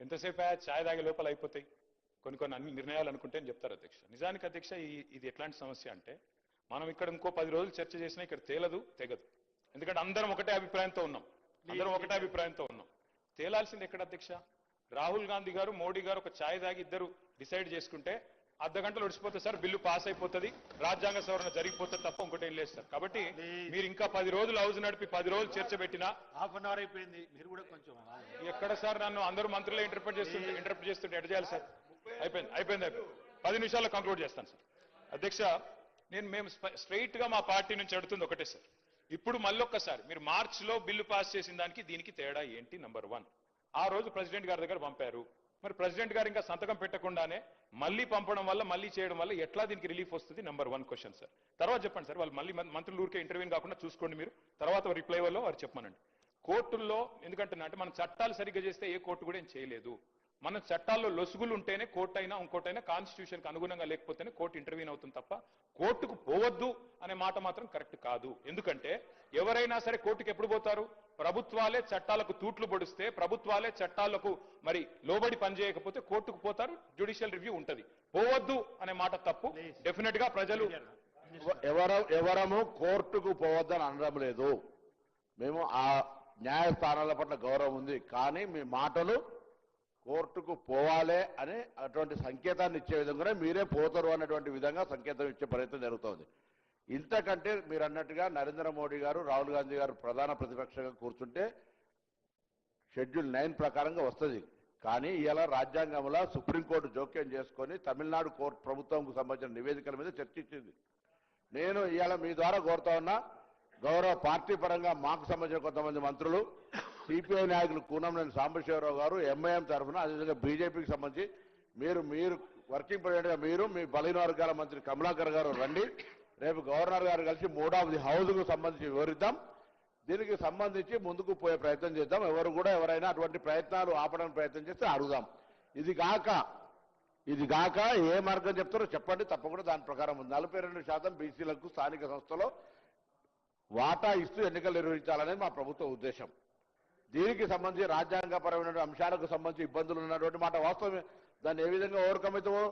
ఎంతసేపు ఆ ఛాయ్ తాగే లోపల అయిపోతాయి? కొన్ని కొన్ని అన్ని నిర్ణయాలు అనుకుంటే అని చెప్తారు అధ్యక్ష. నిజానికి అధ్యక్ష ఈ- ఇది ఎట్లాంటి సమస్య అంటే మనం ఇక్కడ ఇంకో పది రోజులు చర్చ చేసినా ఇక్కడ తేలదు తెగదు. ఎందుకంటే అందరం ఒకటే అభిప్రాయంతో ఉన్నాం. అందరం ఒకటే అభిప్రాయంతో ఉన్నాం. తేలాల్సింది ఎక్కడ అధ్యక్ష? రాహుల్ గాంధీ గారు మోడీ గారు ఒక ఛాయ్ తాగి ఇద్దరు డిసైడ్ చేసుకుంటే అర్ధ గంటలు ఒడిచిపోతుంది సార్ బిల్లు పాస్ అయిపోతుంది రాజ్యాంగ సవరణ జరిగిపోతుంది తప్ప ఇంకోటి ఏం లేదు సార్. కాబట్టి. మీరు ఇంకా పది రోజులు హౌస్ నడిపి పది రోజులు చర్చ పెట్టినా హాఫ్ అన్ అవర్ అయిపోయింది మీరు కూడా కొంచెం. ఎక్కడ సార్ నన్ను అందరూ మంత్రులే ఇంటర్ప్రిట్ చేస్తుంటే ఇంటర్ప్రిట్ చేస్తుంటే ఎట్ట చేయాలి సార్. అయిపోయింది అయిపోయింది అయిపోయింది. పది నిమిషాల్లో కంక్లూడ్ చేస్తాను సార్. అధ్యక్ష నేను మేము స్ట్రైట్గా మా పార్టీ నుంచి అడుగుతుంది ఒకటే సార్. ఇప్పుడు మళ్ళొక్కసారి మీరు మార్చ్లో బిల్లు పాస్ చేసిన దానికి దీనికి తేడా ఏంటి? నంబర్ వన్ ఆ రోజు ప్రెసిడెంట్ గారి దగ్గర పంపారు. మరి ప్రెసిడెంట్ గారు ఇంకా సంతకం పెట్టకుండానే మళ్ళీ పంపడం వల్ల మళ్ళీ చేయడం వల్ల ఎట్లా దీనికి రిలీఫ్ వస్తుంది? నెంబర్ వన్ క్వశ్చన్ సార్ తర్వాత చెప్పండి సార్ వాళ్ళు మళ్ళీ మంత్రులు ఊరికే ఇంటర్వ్యూ కాకుండా చూసుకోండి మీరు. తర్వాత రిప్లై వల్ల వారు చెప్పమనండి. కోర్టుల్లో ఎందుకంటే అంటే మనం చట్టాలు సరిగ్గా చేస్తే ఏ కోర్టు కూడా ఏం చేయలేదు. మన చట్టాల్లో లొసుగులు ఉంటేనే కోర్టు అయినా ఇంకోటైనా కాన్స్టిట్యూషన్కి అనుగుణంగా లేకపోతేనే కోర్టు ఇంటర్వ్యూన్ అవుతుంది తప్ప కోర్టుకు పోవద్దు అనే మాట మాత్రం కరెక్ట్ కాదు. ఎందుకంటే ఎవరైనా సరే కోర్టుకు ఎప్పుడు పోతారు? ప్రభుత్వాలే చట్టాలకు తూట్లు పొడిస్తే ప్రభుత్వాలే చట్టాలకు మరి లోబడి పనిచేయకపోతే కోర్టుకు పోతారు జ్యుడిషియల్ రివ్యూ ఉంటది. పోవద్దు అనే మాట తప్పు. డెఫినెట్గా ప్రజలు ఎవర ఎవరము కోర్టుకు పోవద్దని అనడం లేదు. మేము ఆ న్యాయస్థానాల పట్ల గౌరవం ఉంది. కానీ మీ మాటలు కోర్టుకు పోవాలే అని అటువంటి సంకేతాన్ని ఇచ్చే విధంగానే మీరే పోతారు అన్నటువంటి విధంగా సంకేతం ఇచ్చే ప్రయత్నం జరుగుతోంది. ఇంతకంటే మీరు అన్నట్టుగా నరేంద్ర మోడీ గారు రాహుల్ గాంధీ గారు ప్రధాన ప్రతిపక్షంగా కూర్చుంటే షెడ్యూల్ నైన్ ప్రకారంగా వస్తుంది. కానీ ఇలా రాజ్యాంగంలో సుప్రీంకోర్టు జోక్యం చేసుకొని తమిళనాడు కోర్టు ప్రభుత్వంకు సంబంధించిన నివేదికల మీద చర్చించింది. నేను ఇవాళ మీ ద్వారా కోరుతా ఉన్నా గౌరవ పార్టీ పరంగా మాకు సంబంధించిన కొంతమంది మంత్రులు సిపిఐ నాయకులు కూనంనేని సాంబశివరావు గారు ఎంఐఎం తరఫున అదేవిధంగా బీజేపీకి సంబంధించి మీరు మీరు వర్కింగ్ ప్రెసిడెంట్గా మీరు మీ బలహీన వర్గాల మంత్రి కమలాకర్ గారు రండి. రేపు గవర్నర్ గారు కలిసి మూడవది హౌస్కు సంబంధించి వివరిద్దాం. దీనికి సంబంధించి ముందుకు పోయే ప్రయత్నం చేద్దాం. ఎవరు కూడా ఎవరైనా అటువంటి ప్రయత్నాలు ఆపడానికి ప్రయత్నం చేస్తే అడుగుదాం. ఇది గాక. ఇది గాక. ఏ మార్గం చెప్తారో చెప్పండి. తప్పకుండా దాని ప్రకారం ఉంది. నలభై రెండు శాతం బీసీలకు స్థానిక సంస్థలో వాటా ఇస్తూ ఎన్నికలు నిర్వహించాలనేది మా ప్రభుత్వ ఉద్దేశం. దీనికి సంబంధించి రాజ్యాంగపరమైన అంశాలకు సంబంధించి ఇబ్బందులు ఉన్నటువంటి మాట వాస్తవమే. దాన్ని ఏ విధంగా ఓవర్కమ్ అవుతామో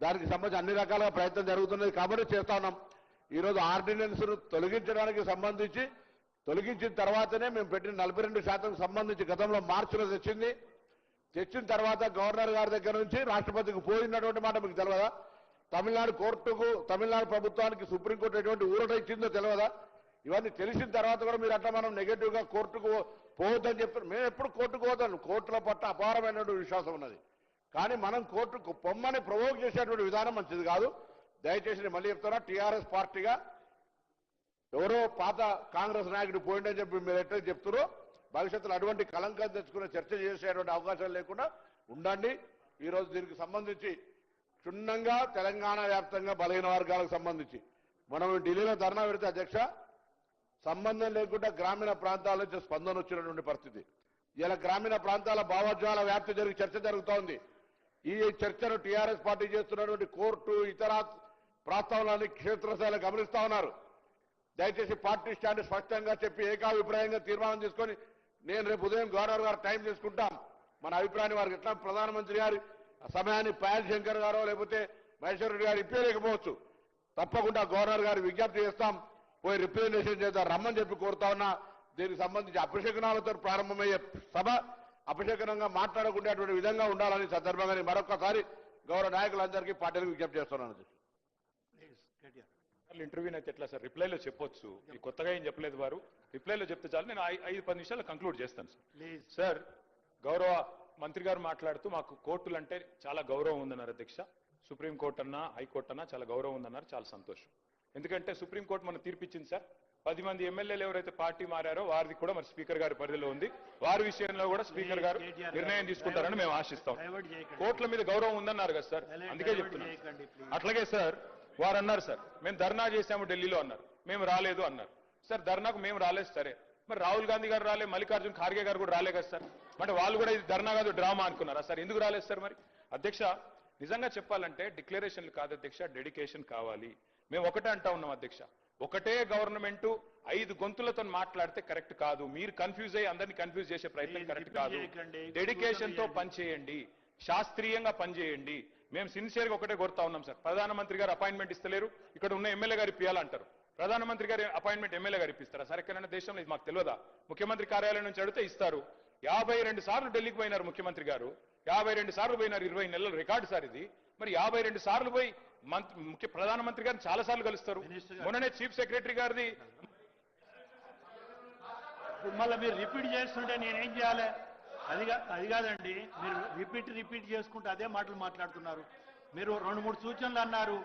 దానికి సంబంధించి అన్ని రకాల ప్రయత్నం జరుగుతున్నది కాబట్టి చేస్తా ఉన్నాం. ఈరోజు ఆర్డినెన్స్ను తొలగించడానికి సంబంధించి తొలగించిన తర్వాతనే మేము పెట్టిన నలభై రెండు శాతం సంబంధించి గతంలో మార్చిలో తెచ్చింది. తెచ్చిన తర్వాత గవర్నర్ గారి దగ్గర నుంచి రాష్ట్రపతికి పోయినటువంటి మాట మీకు తెలియదా తమిళనాడు కోర్టుకు తమిళనాడు ప్రభుత్వానికి సుప్రీంకోర్టు ఎటువంటి ఊరట ఇచ్చిందో తెలియదా ఇవన్నీ తెలిసిన తర్వాత కూడా మీరు అట్లా మనం నెగటివ్గా కోర్టుకు పోవద్దని చెప్తారు మేము ఎప్పుడు కోర్టుకు పోతాను కోర్టుల పట్ల అపారమైనటువంటి విశ్వాసం ఉన్నది. కానీ మనం కోర్టుకు పొమ్మని ప్రవోక్ చేసేటువంటి విధానం మంచిది కాదు. దయచేసి నేను మళ్ళీ చెప్తున్నా టీఆర్ఎస్ పార్టీగా ఎవరో పాత కాంగ్రెస్ నాయకుడు పోయిండని చెప్పి మీరు ఎట్లా చెప్తారో భవిష్యత్తులో అటువంటి కలంకం తెచ్చుకునే చర్చ చేసేటువంటి అవకాశం లేకుండా ఉండండి. ఈ రోజు దీనికి సంబంధించి క్షుణ్ణంగా తెలంగాణ వ్యాప్తంగా బలహీన వర్గాలకు సంబంధించి. మనం ఢిల్లీలో ధర్నా పెడితే అధ్యక్ష సంబంధం లేకుండా గ్రామీణ ప్రాంతాల నుంచి స్పందన వచ్చినటువంటి పరిస్థితి. ఇలా గ్రామీణ ప్రాంతాల భావోద్వేగాల వ్యాప్తి జరిగి చర్చ జరుగుతోంది. ఈ చర్చను టీఆర్ఎస్ పార్టీ చేస్తున్నటువంటి కోర్టు ఇతర ప్రాంతాలని క్షేత్రస్థాయిలో గమనిస్తా ఉన్నారు. దయచేసి పార్టీ స్టాండ్ స్పష్టంగా చెప్పి ఏకాభిప్రాయంగా తీర్మానం తీసుకొని నేను రేపు ఉదయం గవర్నర్ గారు టైం తీసుకుంటాం. మన అభిప్రాయాన్ని వారికి ఎట్లా ప్రధానమంత్రి గారి సమయాన్ని పాయల్ శంకర్ గారో లేకపోతే మహేశ్వర రెడ్డి గారు ఇప్పలేకపోవచ్చు తప్పకుండా గవర్నర్ గారు విజ్ఞప్తి చేస్తాం. పోయి రిప్రజెంటేషన్ చేద్దాం. రమ్మని చెప్పి కోరుతా ఉన్నా. దీనికి సంబంధించి అభిషేకనాలతో ప్రారంభమయ్యే సభ అభిషేకనంగా మాట్లాడకుండేటువంటి విధంగా ఉండాలని సందర్భంగా మరొకసారి గౌరవ నాయకులందరికీ పార్టీలకు విజ్ఞప్తి చేస్తున్నాను. ఇంటర్వ్యూ అయితే ఎట్లా సార్? రిప్లైలో చెప్పొచ్చు. ఈ కొత్తగా ఏం చెప్పలేదు వారు. రిప్లైలో చెప్తే చాలు నేను ఐదు పది నిమిషాలు కంక్లూడ్ చేస్తాను సార్. సార్ గౌరవ మంత్రి గారు మాట్లాడుతూ మాకు కోర్టులు అంటే చాలా గౌరవం ఉందన్నారు అధ్యక్ష. సుప్రీం కోర్టు అన్నా హైకోర్టు అన్నా చాలా గౌరవం ఉందన్నారు చాలా సంతోషం. ఎందుకంటే సుప్రీం కోర్టు మన తీర్పిచ్చింది సార్. పది మంది ఎమ్మెల్యేలు ఎవరైతే పార్టీ మారారో వారిది కూడా మరి స్పీకర్ గారి పరిధిలో ఉంది. వారి విషయంలో కూడా స్పీకర్ గారు నిర్ణయం తీసుకుంటారని మేము ఆశిస్తాం. కోర్టుల మీద గౌరవం ఉందన్నారు కదా సార్. అందుకే ప్లీజ్ అట్లాగే సార్ వారు అన్నారు సార్ మేము ధర్నా చేశాము ఢిల్లీలో అన్నారు. మేము రాలేదు అన్నారు. సార్ ధర్నాకు మేము రాలేదు సరే. మరి రాహుల్ గాంధీ గారు రాలే మల్లికార్జున్ ఖార్గే గారు కూడా రాలే కదా సార్. అంటే వాళ్ళు కూడా ఇది ధర్నా కాదు డ్రామా అనుకున్నారా సార్? ఎందుకు రాలేదు సార్ మరి? అధ్యక్ష నిజంగా చెప్పాలంటే డిక్లరేషన్లు కాదు అధ్యక్ష డెడికేషన్ కావాలి. మేము ఒకటే అంటా ఉన్నాం అధ్యక్ష. ఒకటే గవర్నమెంట్ ఐదు గొంతులతో మాట్లాడితే కరెక్ట్ కాదు. మీరు కన్ఫ్యూజ్ అయ్యి అందరినీ కన్ఫ్యూజ్ చేసే ప్రయత్నం కరెక్ట్ కాదు. డెడికేషన్తో పనిచేయండి. శాస్త్రీయంగా పనిచేయండి. మేము సిన్సియర్గా ఒకటే కోరుతా ఉన్నాం సార్. ప్రధానమంత్రి గారు అపాయింట్మెంట్ ఇస్తలేరు. ఇక్కడ ఉన్న ఎమ్మెల్యే గారు ఇప్పియాలంటారు ప్రధానమంత్రి గారి అపాయింట్మెంట్ ఎమ్మెల్యే గారు ఇప్పిస్తారా? సార్ ఎక్కడైనా దేశంలో ఇది మాకు తెలియదా? ముఖ్యమంత్రి కార్యాలయం నుంచి అడిగితే ఇస్తారు. యాభై రెండు సార్లు ఢిల్లీకి పోయినారు ముఖ్యమంత్రి గారు. యాభై రెండు సార్లు పోయినారు ఇరవై నెలల రికార్డు సార్ ఇది. మరి యాభై రెండు సార్లు పోయి మంత్రి ముఖ్య ప్రధానమంత్రి గారిని చాలా సార్లు కలుస్తారు. మొన్ననే చీఫ్ సెక్రటరీ గారిది మళ్ళీ మీరు రిపీట్ చేస్తుంటే నేనేం చేయాలి? అది అది కాదండి. మీరు రిపీట్ రిపీట్ చేసుకుంటూ అదే మాటలు మాట్లాడుతున్నారు. మీరు రెండు మూడు సూచనలు అన్నారు.